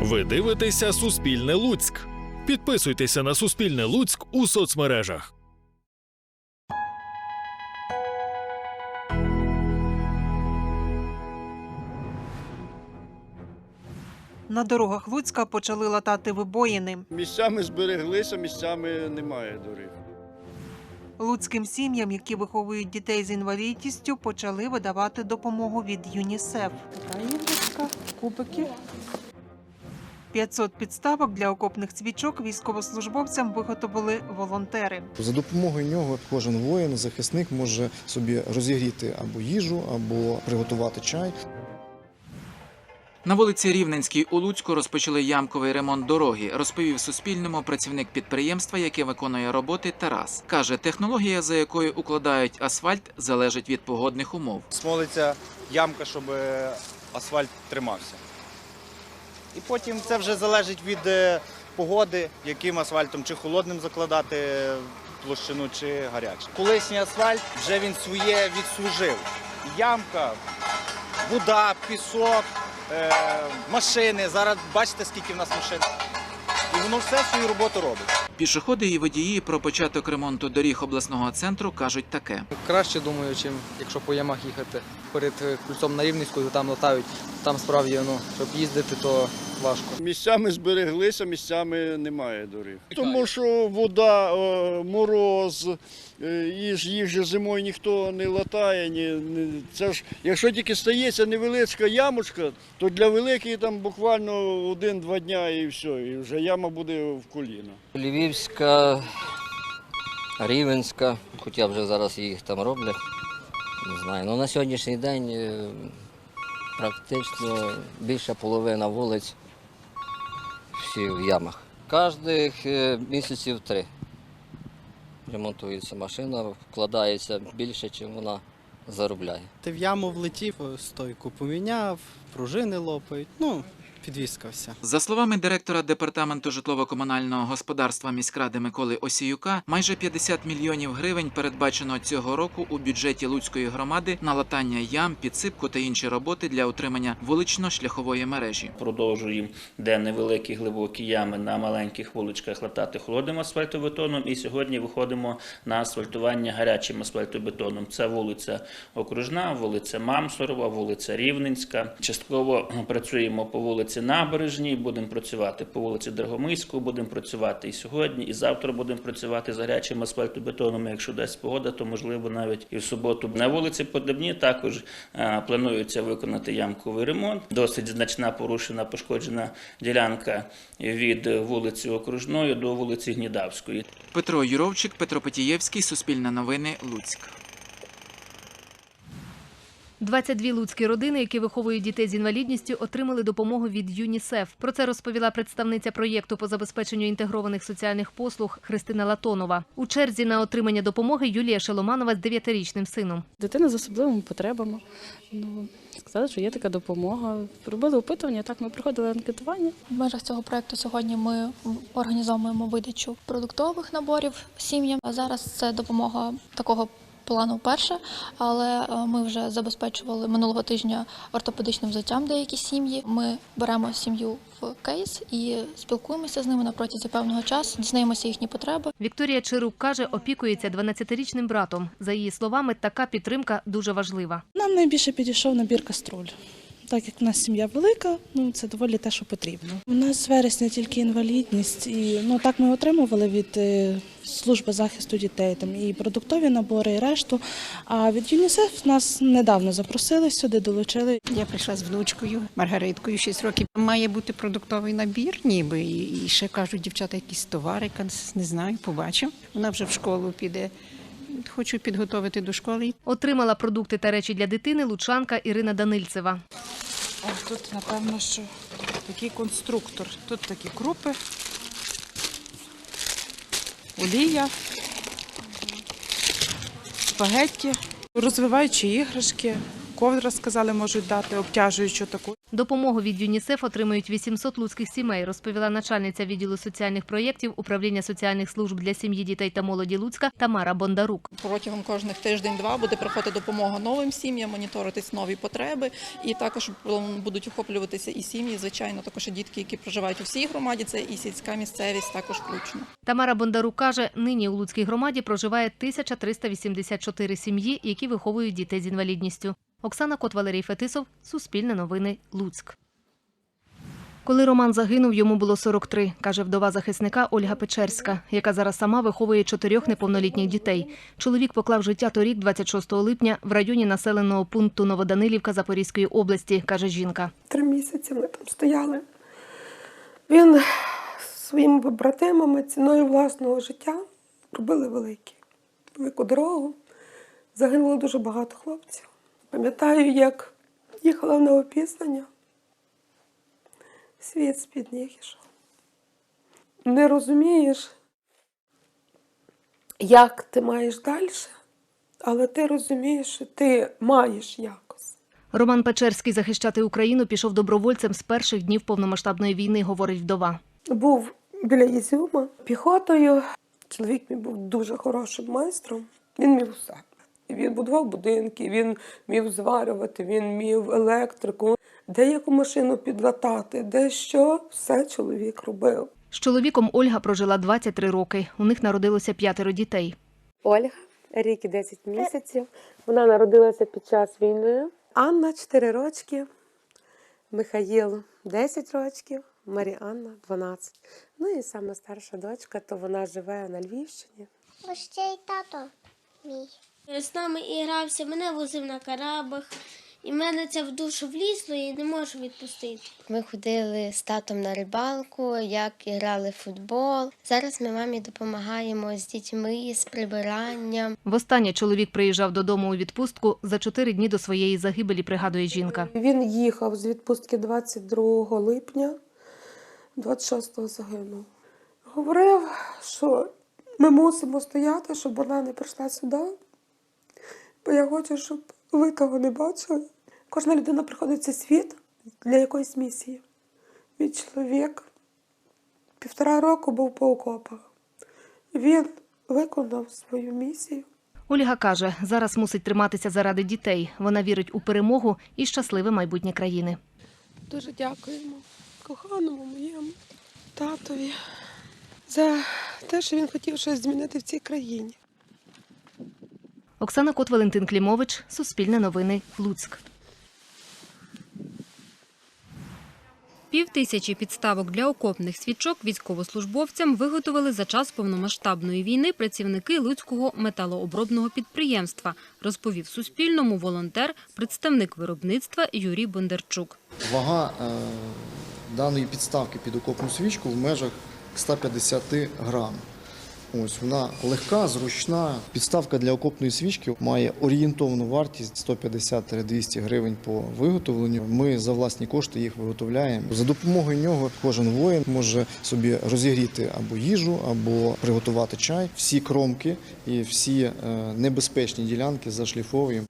Ви дивитеся Суспільне Луцьк. Підписуйтеся на Суспільне Луцьк у соцмережах. На дорогах Луцька почали латати вибоїни. Місцями збереглися, місцями немає доріг. Луцьким сім'ям, які виховують дітей з інвалідністю, почали видавати допомогу від ЮНІСЕФ. Така іграшка, кубики. 500 підставок для окопних свічок військовослужбовцям виготовили волонтери. За допомогою нього кожен воїн, захисник може собі розігріти або їжу, або приготувати чай. На вулиці Рівненській у Луцьку розпочали ямковий ремонт дороги, розповів Суспільному працівник підприємства, яке виконує роботи Тарас. Каже, технологія, за якою укладають асфальт, залежить від погодних умов. смолиться ямка, щоб асфальт тримався. І потім це вже залежить від е, погоди, яким асфальтом, чи холодним закладати площину, чи гарячим. Колишній асфальт вже він своє відслужив. Ямка, вода, пісок, е, машини. Зараз бачите, скільки в нас машин. І воно все свою роботу робить. Пішоходи і водії про початок ремонту доріг обласного центру кажуть таке. Краще думаю, чим якщо по ямах їхати. Перед е, кульцом на Рівненську там латають. Там справді, ну, щоб їздити, то важко. Місцями збереглися, місцями немає доріг. Тому що вода, мороз, е, і ж їх же зимою ніхто не латає. Ні, ні. Це ж, якщо тільки стається невеличка ямочка, то для великої там буквально один-два дня і все, і вже яма буде в коліна. Львівська, Рівенська, хоча вже зараз їх там роблять. Не знаю. Ну, на сьогоднішній день е, практично більша половина вулиць всі в ямах. Кожних е, місяців три ремонтується машина, вкладається більше, ніж вона заробляє. Ти в яму влетів, стойку поміняв, пружини лопають. Ну, підвізка вся. За словами директора департаменту житлово-комунального господарства міськради Миколи Осіюка, майже 50 мільйонів гривень передбачено цього року у бюджеті Луцької громади на латання ям, підсипку та інші роботи для утримання вулично-шляхової мережі. Продовжуємо, де невеликі глибокі ями на маленьких вуличках латати холодним асфальтобетоном. І сьогодні виходимо на асфальтування гарячим асфальтобетоном. Це вулиця Окружна, вулиця Мамсорова, вулиця Рівненська. Частково працюємо по вулиці Набережній, будемо працювати по вулиці Драгомийську, будемо працювати і сьогодні, і завтра будемо працювати з гарячим асфальтобетоном. Якщо дасть погода, то можливо навіть і в суботу. На вулиці Подобні також е, планується виконати ямковий ремонт. Досить значна порушена пошкоджена ділянка від вулиці Окружної до вулиці Гнідавської. Петро Юровчик, Петро Петієвський, Суспільне новини, Луцьк. 22 луцькі родини, які виховують дітей з інвалідністю, отримали допомогу від ЮНІСЕФ. Про це розповіла представниця проєкту по забезпеченню інтегрованих соціальних послуг Христина Латонова. У черзі на отримання допомоги Юлія Шеломанова з 9-річним сином. Дитина з особливими потребами. Ну, сказали, що є така допомога. Робили опитування, так ми проходили анкетування. В межах цього проекту сьогодні ми організовуємо видачу продуктових наборів сім'ям. А зараз це допомога такого плану вперше, але е, ми вже забезпечували минулого тижня ортопедичним взуттям деякі сім'ї. Ми беремо сім'ю в кейс і спілкуємося з ними на протязі певного часу, дізнаємося їхні потреби. Вікторія Чирук каже, опікується 12-річним братом. За її словами, така підтримка дуже важлива. Нам найбільше підійшов набір каструль. Так як в нас сім'я велика, ну це доволі те, що потрібно. У нас з вересня тільки інвалідність, і ну так ми отримували від е, служби захисту дітей там і продуктові набори, і решту. А від ЮНІСЕФ нас недавно запросили сюди, долучили. Я прийшла з внучкою Маргариткою 6 років. Має бути продуктовий набір, ніби і і ще кажуть дівчата, якісь товари, не знаю, побачимо. Вона вже в школу піде. Хочу підготувати до школи. Отримала продукти та речі для дитини лучанка Ірина Данильцева. А тут, напевно, що такий конструктор. Тут такі крупи, олія, спагетті, розвиваючі іграшки, ковдра, сказали, можуть дати обтяжуючу таку. Допомогу від ЮНІСЕФ отримують 800 луцьких сімей, розповіла начальниця відділу соціальних проєктів управління соціальних служб для сім'ї, дітей та молоді Луцька Тамара Бондарук. Протягом кожних тиждень-два буде приходити допомога новим сім'ям, моніторитись нові потреби, і також будуть охоплюватися і сім'ї, звичайно, також і дітки, які проживають у всій громаді. Це і сільська місцевість, також включно. Тамара Бондарук каже, нині у Луцькій громаді проживає 1384 сім'ї, які виховують дітей з інвалідністю. Оксана Кот, Валерій Фетисов, Суспільне новини, Луцьк. Коли Роман загинув, йому було 43, каже вдова захисника Ольга Печерська, яка зараз сама виховує чотирьох неповнолітніх дітей. Чоловік поклав життя торік, 26 липня, в районі населеного пункту Новоданилівка Запорізької області, каже жінка. Три місяці ми там стояли. Він зі своїми побратимами ціною власного життя робили великі, велику дорогу. Загинуло дуже багато хлопців. Пам'ятаю, як їхала на описання, світ з-під ніг ішов. Не розумієш, як ти маєш далі, але ти розумієш, що ти маєш якось. Роман Печерський захищати Україну пішов добровольцем з перших днів повномасштабної війни, говорить вдова. Був біля Ізюма піхотою. Чоловік мій був дуже хорошим майстром. Він міг усе. Він будував будинки, він міг зварювати, він міг електрику, де яку машину підлатати, де що, все чоловік робив. З чоловіком Ольга прожила 23 роки. У них народилося п'ятеро дітей. Ольга, рік і 10 місяців. Вона народилася під час війни. Анна 4 рочки, Михаїл 10 років, Маріанна 12. Ну і сама старша дочка, то вона живе на Львівщині. Ось ще й тато мій. З нами і грався, мене возив на карабах, і мене це в душу влізло і не можу відпустити. Ми ходили з татом на рибалку, як грали в футбол. Зараз ми мамі допомагаємо з дітьми, з прибиранням. Востаннє чоловік приїжджав додому у відпустку за чотири дні до своєї загибелі, пригадує жінка. Він їхав з відпустки 22 липня, 26-го загинув. Говорив, що ми мусимо стояти, щоб вона не прийшла сюди. Бо я хочу, щоб ви того не бачили. Кожна людина приходить в цей світ для якоїсь місії. Він чоловік півтора року був по окопах. Він виконав свою місію. Ольга каже, зараз мусить триматися заради дітей. Вона вірить у перемогу і щасливе майбутнє країни. Дуже дякуємо коханому моєму татові за те, що він хотів щось змінити в цій країні. Оксана Кот, Валентин Клімович, Суспільне новини, Луцьк. Півтисячі підставок для окопних свічок військовослужбовцям виготовили за час повномасштабної війни працівники Луцького металообробного підприємства, розповів Суспільному волонтер, представник виробництва Юрій Бондарчук. Вага е, даної підставки під окопну свічку в межах 150 грам. Ось вона легка, зручна. Підставка для окопної свічки має орієнтовну вартість 150-200 гривень по виготовленню. Ми за власні кошти їх виготовляємо. За допомогою нього кожен воїн може собі розігріти або їжу, або приготувати чай. Всі кромки і всі е, небезпечні ділянки зашліфовуємо.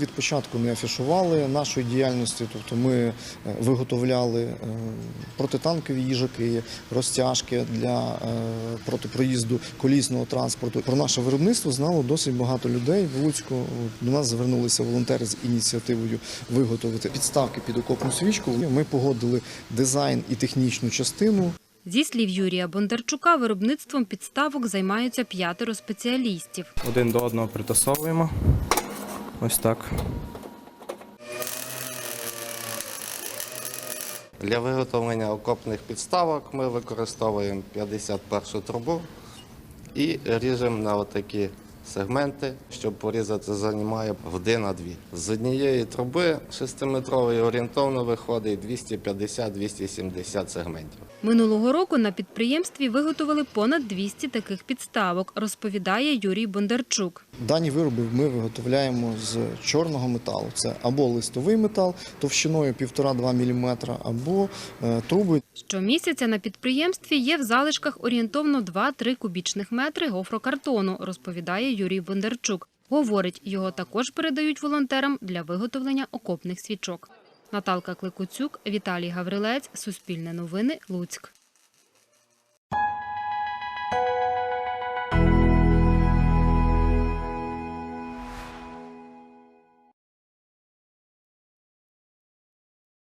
Від початку не афішували нашої діяльності, тобто ми е, виготовляли е, протитанкові їжаки, розтяжки для е, проти проїзду колісного транспорту. Про наше виробництво знало досить багато людей в Луцьку. До нас звернулися волонтери з ініціативою виготовити підставки під окопну свічку. Ми погодили дизайн і технічну частину. Зі слів Юрія Бондарчука, виробництвом підставок займаються п'ятеро спеціалістів. Один до одного притасовуємо. Ось так. Для виготовлення окопних підставок ми використовуємо 51 трубу і ріжемо на отакі сегменти, щоб порізати займає година-дві. З однієї труби 6-метрової орієнтовно виходить 250-270 сегментів. Минулого року на підприємстві виготовили понад 200 таких підставок, розповідає Юрій Бондарчук. Дані вироби ми виготовляємо з чорного металу. Це або листовий метал товщиною 1,5-2 мм, або е, труби Щомісяця на підприємстві є в залишках орієнтовно 2-3 кубічних метри гофрокартону, розповідає Юрій Бондарчук. Говорить, його також передають волонтерам для виготовлення окопних свічок. Наталка Кликуцюк, Віталій Гаврилець, Суспільне новини, Луцьк.